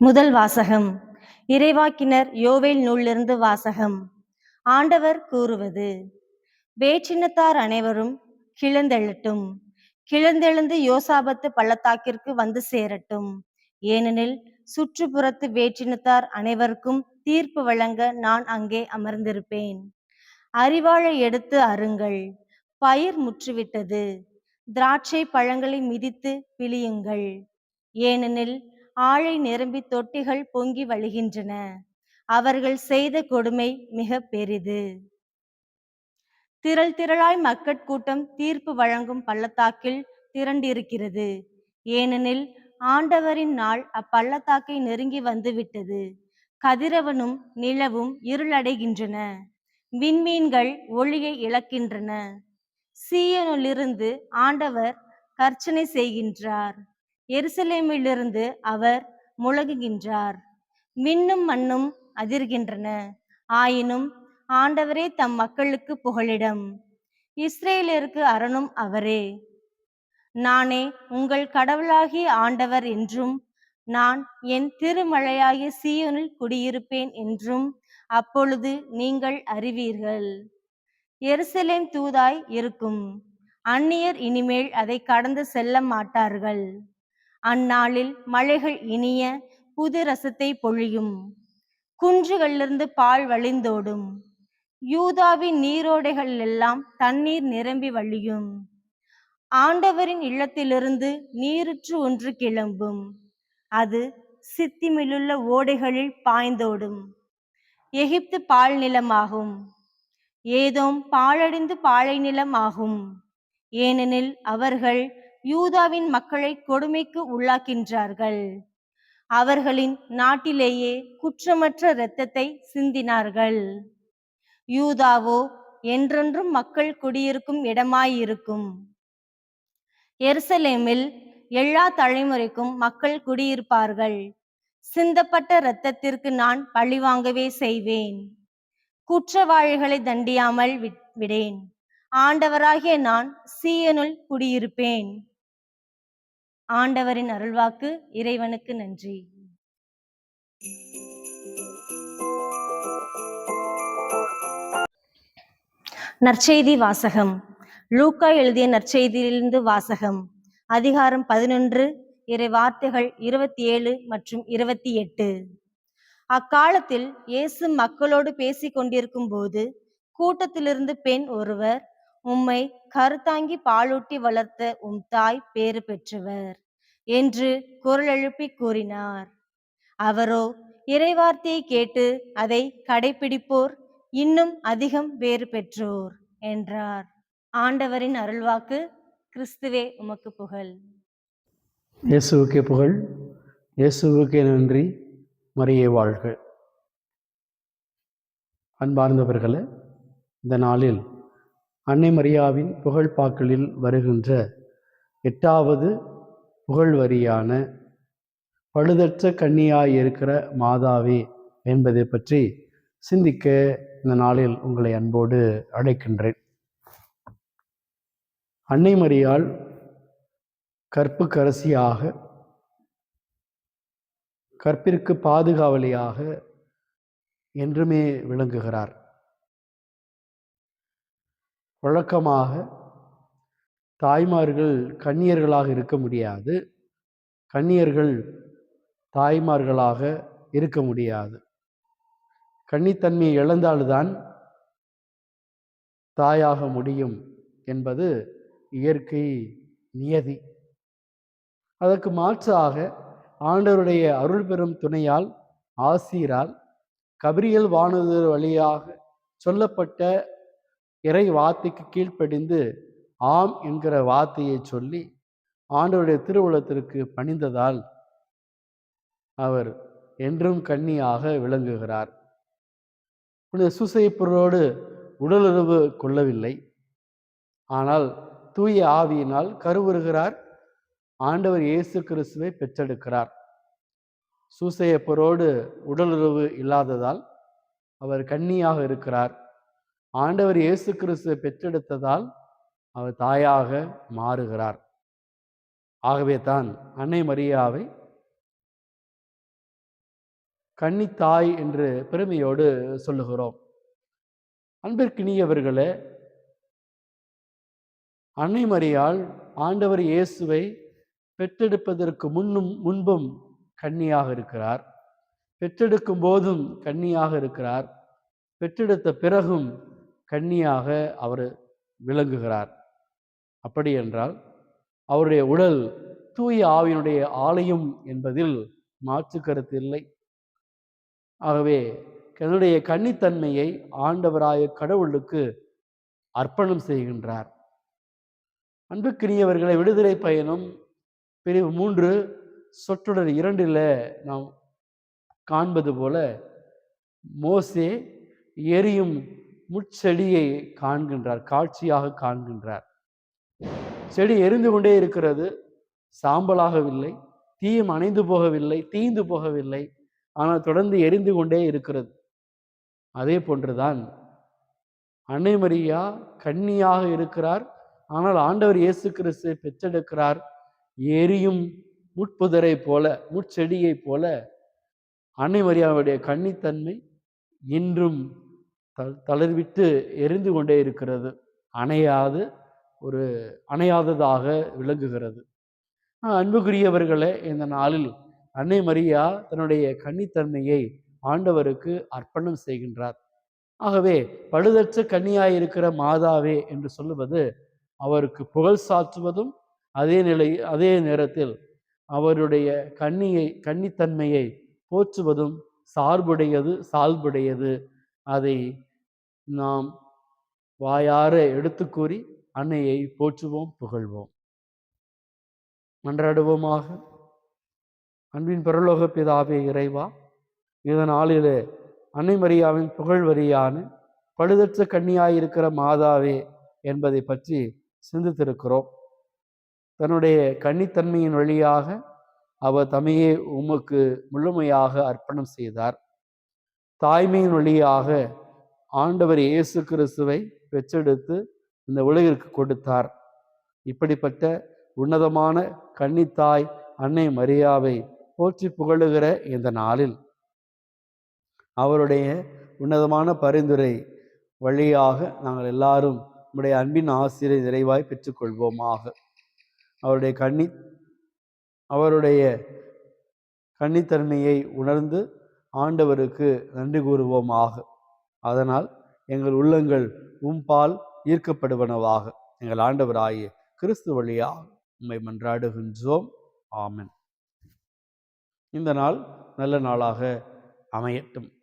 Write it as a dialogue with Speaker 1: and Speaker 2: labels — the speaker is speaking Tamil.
Speaker 1: முதல் வாசகம். இறைவாக்கினர் யோவேல் நூலிலிருந்து வாசகம். ஆண்டவர் கூறுவது வேற்றினத்தார் அனைவரும் கிளந்தெழட்டும் கிளந்தெழுந்து யோசாபத்து பள்ளத்தாக்கிற்கு வந்து சேரட்டும். ஏனெனில் சுற்றுப்புறத்து வேற்றினத்தார் அனைவருக்கும் தீர்ப்பு வழங்க நான் அங்கே அமர்ந்திருப்பேன். அறிவாழை எடுத்து அருங்கள். பயிர் முற்றுவிட்டது. திராட்சை பழங்களை மிதித்து பிழியுங்கள். ஏனெனில் ஆழை நிரம்பி தொட்டிகள் பொங்கி வழிகின்றன. அவர்கள் செய்த கொடுமை மிக பெரிது. திரள் திரளாய் மக்கட்கூட்டம் தீர்ப்பு வழங்கும் பள்ளத்தாக்கில் திரண்டிருக்கிறது. ஏனெனில் ஆண்டவரின் நாள் அப்பள்ளத்தாக்கை நெருங்கி வந்துவிட்டது. கதிரவனும் நிலவும் இருளடைகின்றன. விண்மீன்கள் ஒளியை இழக்கின்றன. சீயனிலிருந்து ஆண்டவர் கர்ச்சனை செய்கின்றார். எருசலேமிலிருந்து அவர் முழகுகின்றார். மின்னும் மண்ணும் அதிர்கின்றன. ஆயினும் ஆண்டவரே தம் மக்களுக்கு புகழிடம் இஸ்ரேலருக்கு அரணும் அவரே. நானே உங்கள் கடவுளாகிய ஆண்டவர் என்றும் நான் என் திருமழையாகிய சீயோனில் குடியிருப்பேன் என்றும் அப்பொழுது நீங்கள் அறிவீர்கள். எருசலேம் தூதாய் இருக்கும். அந்நியர் இனிமேல் அதை கடந்து செல்ல மாட்டார்கள். அந்நாளில் மலைகள் இனிய புது ரசத்தை பொழியும். குன்றுகளிலிருந்து பால் வழிந்தோடும். யூதாவின் நீரோடைகள் எல்லாம் தண்ணீர் நிரம்பி வழியும். ஆண்டவரின் இல்லத்திலிருந்து நீருற்று ஒன்று கிளம்பும். அது சித்திமிலுள்ள ஓடைகளில் பாய்ந்தோடும். எகிப்து பால் நிலமாகும். ஏதோம் பாழடைந்து பாழை நிலம் ஆகும் ஏனெனில் அவர்கள் யூதாவின் மக்களை கொடுமைக்கு உள்ளாக்கின்றார்கள். அவர்களின் நாட்டிலேயே குற்றமற்ற இரத்தத்தை சிந்தினார்கள். யூதாவோ என்றென்றும் மக்கள் குடியிருக்கும் இடமாயிருக்கும். எருசலேமில் எல்லா தலைமுறைக்கும் மக்கள் குடியிருப்பார்கள். சிந்தப்பட்ட இரத்தத்திற்கு நான் பழிவாங்கவே செய்வேன். குற்றவாளிகளை தண்டியாமல் விடேன். ஆண்டவராகிய நான் சீயனுள் குடியிருப்பேன். ஆண்டவரின் அருள்வாக்கு இறைவனுக்கு நன்றி. நற்செய்தி வாசகம். லூக்கா எழுதிய நற்செய்தியிலிருந்து வாசகம். அதிகாரம் பதினொன்று இறை வார்த்தைகள் இருபத்தி ஏழு மற்றும் இருபத்தி எட்டு அக்காலத்தில் இயேசு மக்களோடு பேசிக் கொண்டிருக்கும் போது கூட்டத்திலிருந்து பெண் ஒருவர் உம்மை கருத்தாங்கி பாலூட்டி வளர்த்த உம் தாய் பேறு பெற்றவர் என்று குரல் எழுப்பி கூறினார். அவரோ இறைவார்த்தையை கேட்டு அதை கடைபிடிப்போர் இன்னும் அதிகம் வேறு பெற்றோர் என்றார். ஆண்டவரின் அருள்வாக்கு கிறிஸ்துவே உமக்கு புகழ்.
Speaker 2: இயேசுவுக்கே புகழ். இயேசுவுக்கே நன்றி. மரியே வாழ்க. அன்பார்ந்தவர்களே இந்த நாளில் அன்னை மரியாவின் புகழ்பாக்களில் வருகின்ற எட்டாவது புகழ் வரியான பழுதற்ற கன்னியாய் இருக்கிற மாதாவே என்பதை பற்றி சிந்திக்க இந்த நாளில் உங்களை அன்போடு அழைக்கின்றேன். அன்னை மரியால் கற்புக்கரசியாக கற்பிற்கு பாதுகாவலியாக என்றுமே விளங்குகிறார். வழக்கமாக தாய்மார்கள் கன்னியர்களாக இருக்க முடியாது. கன்னியர்கள் தாய்மார்களாக இருக்க முடியாது. கன்னித்தன்மையை இழந்தால்தான் தாயாக முடியும் என்பது இயற்கை நியதி. அதற்கு மாற்றாக ஆண்டவருடைய அருள் பெறும் துணையால் ஆசீரால் கபிரியல் வானதர் வழியாக சொல்லப்பட்ட இறை வார்த்தைக்கு கீழ்ப்படிந்து ஆம் என்கிற வார்த்தையை சொல்லி ஆண்டவருடைய திருவுளத்திற்கு பணிந்ததால் அவர் என்றும் கண்ணியாக விளங்குகிறார். புனித சூசைப்பொருளோடு உடலுறவு கொள்ளவில்லை. ஆனால் தூய ஆவியினால் கருவுறுகிறார். ஆண்டவர் இயேசு கிறிஸ்துவை பெற்றெடுக்கிறார். சூசையப்பரோடு உடலுறவு இல்லாததால் அவர் கன்னியாக இருக்கிறார். ஆண்டவர் இயேசு கிறிஸ்துவை பெற்றெடுத்ததால் அவர் தாயாக மாறுகிறார். ஆகவே தான் அன்னை மரியாவை கன்னித்தாய் என்று பெருமையோடு சொல்லுகிறோம். அன்பிற்கினியவர்களே அன்னை மரியாள் ஆண்டவர் இயேசுவை பெற்றெடுப்பதற்கு முன்னும் முன்பும் கன்னியாக இருக்கிறார். பெற்றெடுக்கும் போதும் கன்னியாக இருக்கிறார். பெற்றெடுத்த பிறகும் கன்னியாக அவர் விளங்குகிறார். அப்படி என்றால் அவருடைய உடல் தூய ஆவியினுடைய ஆலயம் என்பதில் மாற்று கருத்து இல்லை. ஆகவே தன்னுடைய கன்னித்தன்மையை ஆண்டவராய கடவுளுக்கு அர்ப்பணம் செய்கின்றார். அன்புக்கினியவர்களை விடுதலை பயணம் பிரிவு மூன்று சொற்றொடர் இரண்டில் நாம் காண்பது போல மோசே எரியும் முட்செடியை காண்கின்றார் காட்சியாக காண்கின்றார். செடி எரிந்து கொண்டே இருக்கிறது சாம்பலாகவில்லை தீயும் அணைந்து போகவில்லை தீந்து போகவில்லை ஆனால் தொடர்ந்து எரிந்து கொண்டே இருக்கிறது. அதே போன்றுதான் அன்னை மரியா கன்னியாக இருக்கிறார் ஆனால் ஆண்டவர் இயேசு கிறிஸ்து பெற்றெடுக்கிறார் எரியும் முட்புதரை போல முட்செடியைப் போல. அன்னை மரியாவுடைய கன்னித்தன்மை இன்றும் தளர்விட்டு எரிந்து கொண்டே இருக்கிறது. அணையாது ஒரு அணையாததாக விளங்குகிறது. அன்புக்குரியவர்களே இந்த நாளில் அன்னை மரியா தன்னுடைய கன்னித்தன்மையை ஆண்டவருக்கு அர்ப்பணம் செய்கின்றார். ஆகவே பழுதற்ற கன்னியாயிருக்கிற மாதாவே என்று சொல்லுவது அவருக்கு புகழ் சாற்றுவதும் அதே நிலை அதே நேரத்தில் அவருடைய கன்னியை கன்னித்தன்மையை போற்றுவதும் சார்புடையது சால்புடையது. அதை நாம் வாயார எடுத்து கூறி அன்னையை போற்றுவோம் புகழ்வோம். மன்றாடுவோமாக. அன்பின் பரலோக பிதாவே இறைவா இந்த அன்னை மரியாவின் புகழ் வரியான பழுதற்ற கன்னியாயிருக்கிற மாதாவே என்பதை பற்றி சிந்தித்திருக்கிறோம். தன்னுடைய கன்னித்தன்மையின் வழியாக அவர் தமையே உமக்கு முழுமையாக அர்ப்பணம் செய்தார். தாய்மையின் வழியாக ஆண்டவர் இயேசு கிறிஸ்துவை பெற்றெடுத்து இந்த உலகிற்கு கொடுத்தார். இப்படிப்பட்ட உன்னதமான கன்னித்தாய் அன்னை மரியாவை போற்றி புகழுகிற இந்த நாளில் அவருடைய உன்னதமான பரிந்துரை வழியாக நாங்கள் எல்லாரும் நம்முடைய அன்பின் ஆசிரியர் நிறைவாய் பெற்றுக்கொள்வோமாக. அவருடைய கன்னி அவருடைய கன்னித்தன்மையை உணர்ந்து ஆண்டவருக்கு நன்றி கூறுவோமாக அதனால் எங்கள் உள்ளங்கள் உம்பால் ஈர்க்கப்படுவனவாக. எங்கள் ஆண்டவராகிய கிறிஸ்து வழியாக உம்மை மன்றாடுகின்றோம். ஆமன். இந்த நாள் நல்ல நாளாக அமையட்டும்.